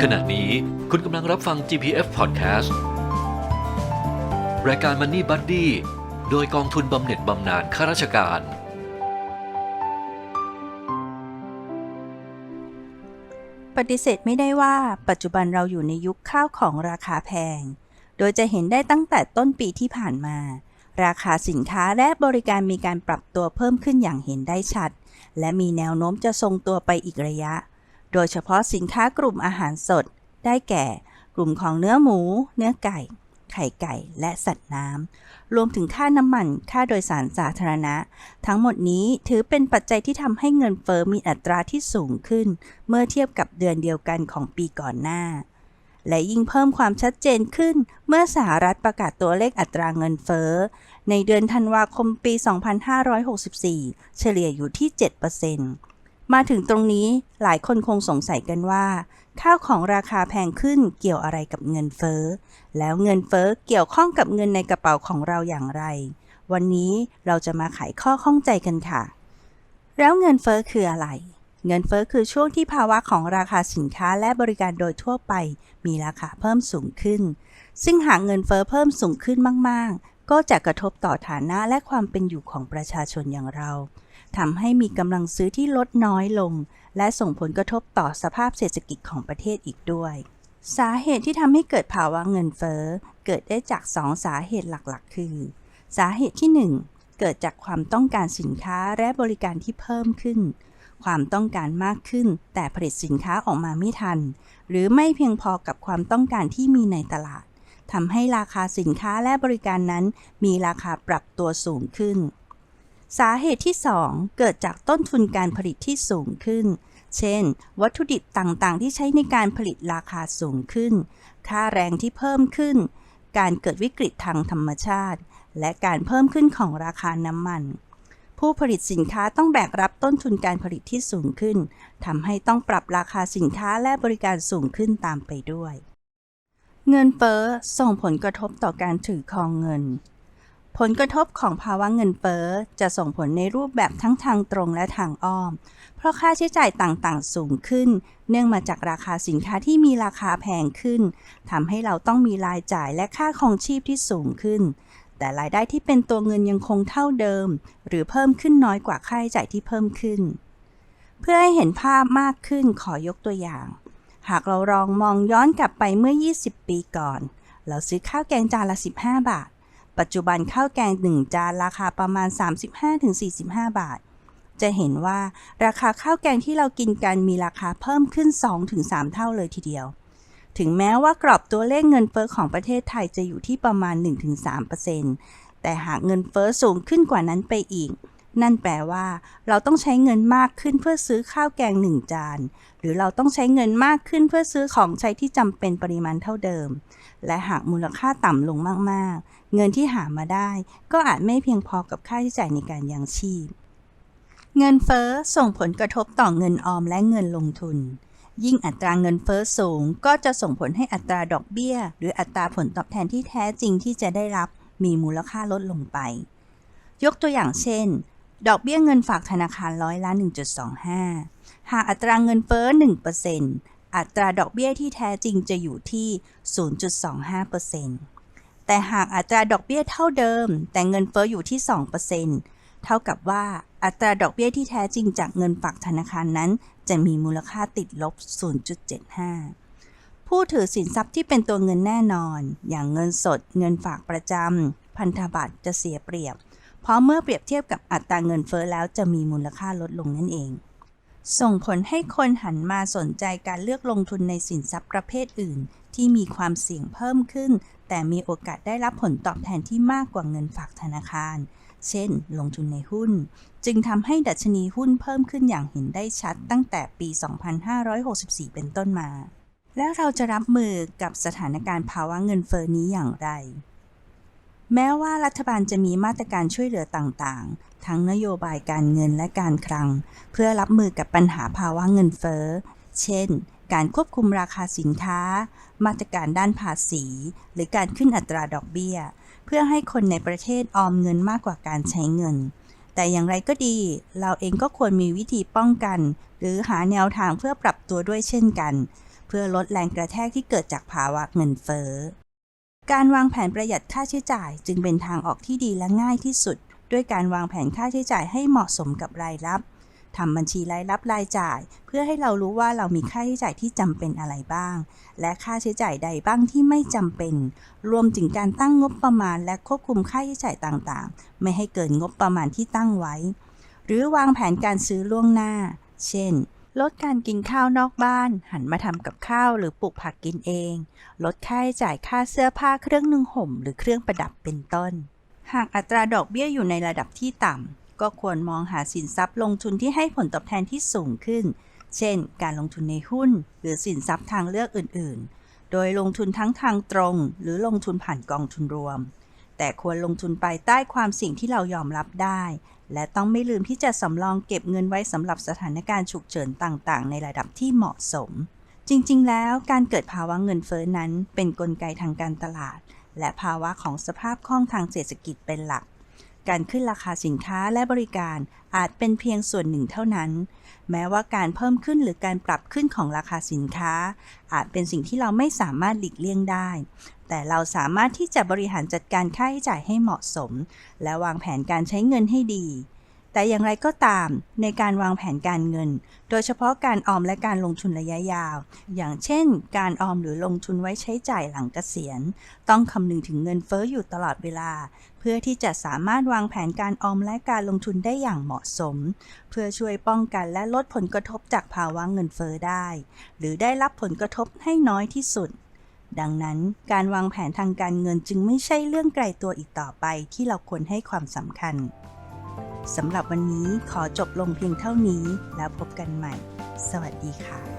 ขณะนี้คุณกำลังรับฟัง GPF Podcast รายการ Money Buddy โดยกองทุนบำเหน็จบำนาญข้าราชการ ปฏิเสธไม่ได้ว่าปัจจุบันเราอยู่ในยุคข้าวของราคาแพง โดยจะเห็นได้ตั้งแต่ต้นปีที่ผ่านมา ราคาสินค้าและบริการมีการปรับตัวเพิ่มขึ้นอย่างเห็นได้ชัด และมีแนวโน้มจะทรงตัวไปอีกระยะ โดยเฉพาะสินค้ากลุ่มอาหารสด ได้แก่ กลุ่มของเนื้อหมู เนื้อไก่ ไข่ไก่ และสัตว์น้ำ รวมถึงค่าน้ำมัน ค่าโดยสารสาธารณะ ทั้งหมดนี้ถือเป็นปัจจัยที่ทำให้เงินเฟอ้อมีอัตราที่สูงขึ้น เมื่อเทียบกับเดือนเดียวกันของปีก่อนหน้าและยิ่งเพิ่มความชัดเจนขึ้นเมื่อสหรัฐประกาศตัวเลขอัตราเงินเฟ้อ ในเดือนธันวาคมปี 2564 เฉลี่ยอยู่ที่ 7% มาถึงตรงนี้หลายคนคงสงสัยกันว่า ข้าวของราคาแพงขึ้นเกี่ยวอะไรกับเงินเฟ้อ แล้วเงินเฟ้อเกี่ยวข้องกับเงินในกระเป๋าของเราอย่างไร วันนี้เราจะมาไขข้อข้องใจกันค่ะ แล้วเงินเฟ้อคืออะไร เงินเฟ้อคือช่วงที่ภาวะของราคาสินค้าและบริการโดยทั่วไป มีราคาเพิ่มสูงขึ้น ซึ่งหากเงินเฟ้อเพิ่มสูงขึ้นมาก ๆ ก็จะกระทบต่อฐานะและความเป็นอยู่ของประชาชนอย่างเรา ทำให้มีกำลังซื้อที่ลดน้อยลง และส่งผลกระทบต่อสภาพเศรษฐกิจของประเทศอีกด้วย สาเหตุที่ทำให้เกิดภาวะเงินเฟ้อเกิดได้จากสองสาเหตุหลักๆ คือ สาเหตุที่ 1 เกิดจากความต้องการสินค้าและบริการที่เพิ่มขึ้น ความต้องการมากขึ้น แต่ผลิตสินค้าออกมาไม่ทัน หรือไม่เพียงพอกับความต้องการที่มีในตลาดทำให้ราคาสินค้าและบริการนั้น มีราคาปรับตัวสูงขึ้น สาเหตุที่ 2 เกิดจากต้นทุนการผลิตที่สูงขึ้น เช่น วัตถุดิบต่างๆ ที่ใช้ในการผลิตราคาสูงขึ้น ค่าแรงที่เพิ่มขึ้น การเกิดวิกฤตทางธรรมชาติ และการเพิ่มขึ้นของราคาน้ำมัน ผู้ผลิตสินค้าต้องแบกรับต้นทุนการผลิตที่สูงขึ้นทำให้ต้องปรับราคาสินค้าและบริการสูงขึ้นตามไปด้วย เงินเฟ้อส่งผลกระทบต่อการถือครองเงิน ผลกระทบของภาวะเงินเฟ้อจะส่งผลในรูปแบบทั้งทางตรงและทางอ้อม เพราะค่าใช้จ่ายต่างๆ สูงขึ้น เนื่องมาจากราคาสินค้าที่มีราคาแพงขึ้นทำให้เราต้องมีรายจ่ายและค่าครองชีพที่สูงขึ้น แต่รายได้ที่เป็นตัวเงินยังคงเท่าเดิม หรือเพิ่มขึ้นน้อยกว่าค่าใช้จ่ายที่เพิ่มขึ้น เพื่อให้เห็นภาพมากขึ้นขอยกตัวอย่าง หากเราลองมองย้อนกลับไปเมื่อ 20 ปีก่อน เราซื้อข้าวแกงจานละ 15 บาท ปัจจุบันข้าวแกง 1 จานราคาประมาณ 35-45 บาท จะเห็นว่าราคาข้าวแกงที่เรากินกันมีราคาเพิ่มขึ้น 2-3 เท่าเลยทีเดียว ถึงแม้ว่ากรอบตัวเลขเงินเฟ้อของประเทศไทยจะอยู่ที่ประมาณ 1-3%แต่หากเงินเฟ้อสูงขึ้นกว่านั้นไปอีก นั่นแปลว่า เราต้องใช้เงินมากขึ้นเพื่อซื้อข้าวแกงหนึ่งจาน หรือเราต้องใช้เงินมากขึ้นเพื่อซื้อของใช้ที่จำเป็นปริมาณเท่าเดิม และหากมูลค่าต่ำลงมากๆ เงินที่หามาได้ ก็อาจไม่เพียงพอกับค่าใช้จ่ายในการยังชีพ เงินเฟ้อส่งผลกระทบต่อเงินออมและเงินลงทุน ยิ่งอัตราเงินเฟ้อสูง ก็จะส่งผลให้อัตราดอกเบี้ย หรืออัตราผลตอบแทนที่แท้จริงที่จะได้รับ มีมูลค่าลดลงไป ยกตัวอย่างเช่น ดอกเบี้ยเงินฝากธนาคารร้อยละ 1.25 หากอัตราเงินเฟ้อ 1%อัตราดอกเบี้ยที่แท้จริงจะอยู่ที่ 0.25%แต่หากอัตราดอกเบี้ยเท่าเดิม แต่เงินเฟ้ออยู่ที่ 2%เท่ากับว่าอัตราดอกเบี้ยที่แท้จริงจากเงินฝากธนาคารนั้น จะมีมูลค่าติดลบ 0.75 ผู้ถือสินทรัพย์ที่เป็นตัวเงินแน่นอน อย่างเงินสด เงินฝากประจำพันธบัตรจะเสียเปรียบ เพราะเมื่อเปรียบเทียบกับอัตราเงินเฟ้อแล้วจะมีมูลค่าลดลงนั่นเอง ส่งผลให้คนหันมาสนใจการเลือกลงทุนในสินทรัพย์ประเภทอื่น ที่มีความเสี่ยงเพิ่มขึ้น แต่มีโอกาสได้รับผลตอบแทนที่มากกว่าเงินฝากธนาคาร เช่น ลงทุนในหุ้น จึงทำให้ดัชนีหุ้นเพิ่มขึ้นอย่างเห็นได้ชัดตั้งแต่ปี 2564 เป็นต้นมา แล้วเราจะรับมือกับสถานการณ์ภาวะเงินเฟ้อนี้อย่างไร แม้ว่ารัฐบาลจะมีมาตรการช่วยเหลือต่างๆ ทั้งนโยบายการเงินและการคลัง เพื่อรับมือกับปัญหาภาวะเงินเฟ้อ เช่น การควบคุมราคาสินค้า มาตรการด้านภาษี หรือการขึ้นอัตราดอกเบี้ย เพื่อให้คนในประเทศออมเงินมากกว่าการใช้เงิน แต่อย่างไรก็ดี เราเองก็ควรมีวิธีป้องกัน หรือหาแนวทางเพื่อปรับตัวด้วยเช่นกัน เพื่อลดแรงกระแทกที่เกิดจากภาวะเงินเฟ้อ การวางแผนประหยัดค่าใช้จ่าย จึงเป็นทางออกที่ดีและง่ายที่สุด ด้วยการวางแผนค่าใช้จ่ายให้เหมาะสมกับรายรับทำบัญชีรายรับรายจ่าย เพื่อให้เรารู้ว่าเรามีค่าใช้จ่ายที่จำเป็นอะไรบ้าง และค่าใช้จ่ายใดบ้างที่ไม่จำเป็น รวมถึงการตั้งงบประมาณและควบคุมค่าใช้จ่ายต่างๆ ไม่ให้เกินงบประมาณที่ตั้งไว้ หรือวางแผนการซื้อล่วงหน้า เช่น ลดการกินข้าวนอกบ้าน หันมาทำกับข้าวหรือปลูกผักกินเอง ลดค่าใช้จ่ายค่าเสื้อผ้าเครื่องนึ่งห่ม หรือเครื่องประดับเป็นต้น หากอัตราดอกเบี้ยอยู่ในระดับที่ต่ำ ก็ควรมองหาสินทรัพย์ลงทุนที่ให้ผลตอบแทนที่สูงขึ้น เช่น การลงทุนในหุ้น หรือสินทรัพย์ทางเลือกอื่น ๆ โดยลงทุนทั้งทางตรง หรือลงทุนผ่านกองทุนรวม แต่ควรลงทุนภายใต้ความเสี่ยงที่เรายอมรับได้ และต้องไม่ลืมที่จะสำรองเก็บเงินไว้สำหรับสถานการณ์ฉุกเฉินต่างๆ ในระดับที่เหมาะสม จริงๆ แล้วการเกิดภาวะเงินเฟ้อนั้น เป็นนกลไกทางการตลาด และภาวะของสภาพคล่องทางเศรษฐกิจเป็นหลักการขึ้นราคาสินค้าและบริการอาจเป็นเพียงส่วนหนึ่งเท่านั้น แม้ว่าการเพิ่มขึ้นหรือการปรับขึ้นของราคาสินค้า อาจเป็นสิ่งที่เราไม่สามารถหลีกเลี่ยงได้ แต่เราสามารถที่จะบริหารจัดการค่าใช้จ่ายให้เหมาะสม และวางแผนการใช้เงินให้ดี แต่อย่างไรก็ตามในการวางแผนการเงิน โดยเฉพาะการออมและการลงทุนระยะยาว อย่างเช่น การออมหรือลงทุนไว้ใช้จ่ายหลังเกษียณ ต้องคำนึงถึงเงินเฟ้ออยู่ตลอดเวลา เพื่อที่จะสามารถวางแผนการออมและการลงทุนได้อย่างเหมาะสม เพื่อช่วยป้องกันและลดผลกระทบจากภาวะเงินเฟ้อได้ หรือได้รับผลกระทบให้น้อยที่สุด ดังนั้นการวางแผนทางการเงินจึงไม่ใช่เรื่องไกลตัวอีกต่อไปที่เราควรให้ความสำคัญสำหรับวันนี้ขอจบลงเพียงเท่านี้แล้วพบกันใหม่ สวัสดีค่ะ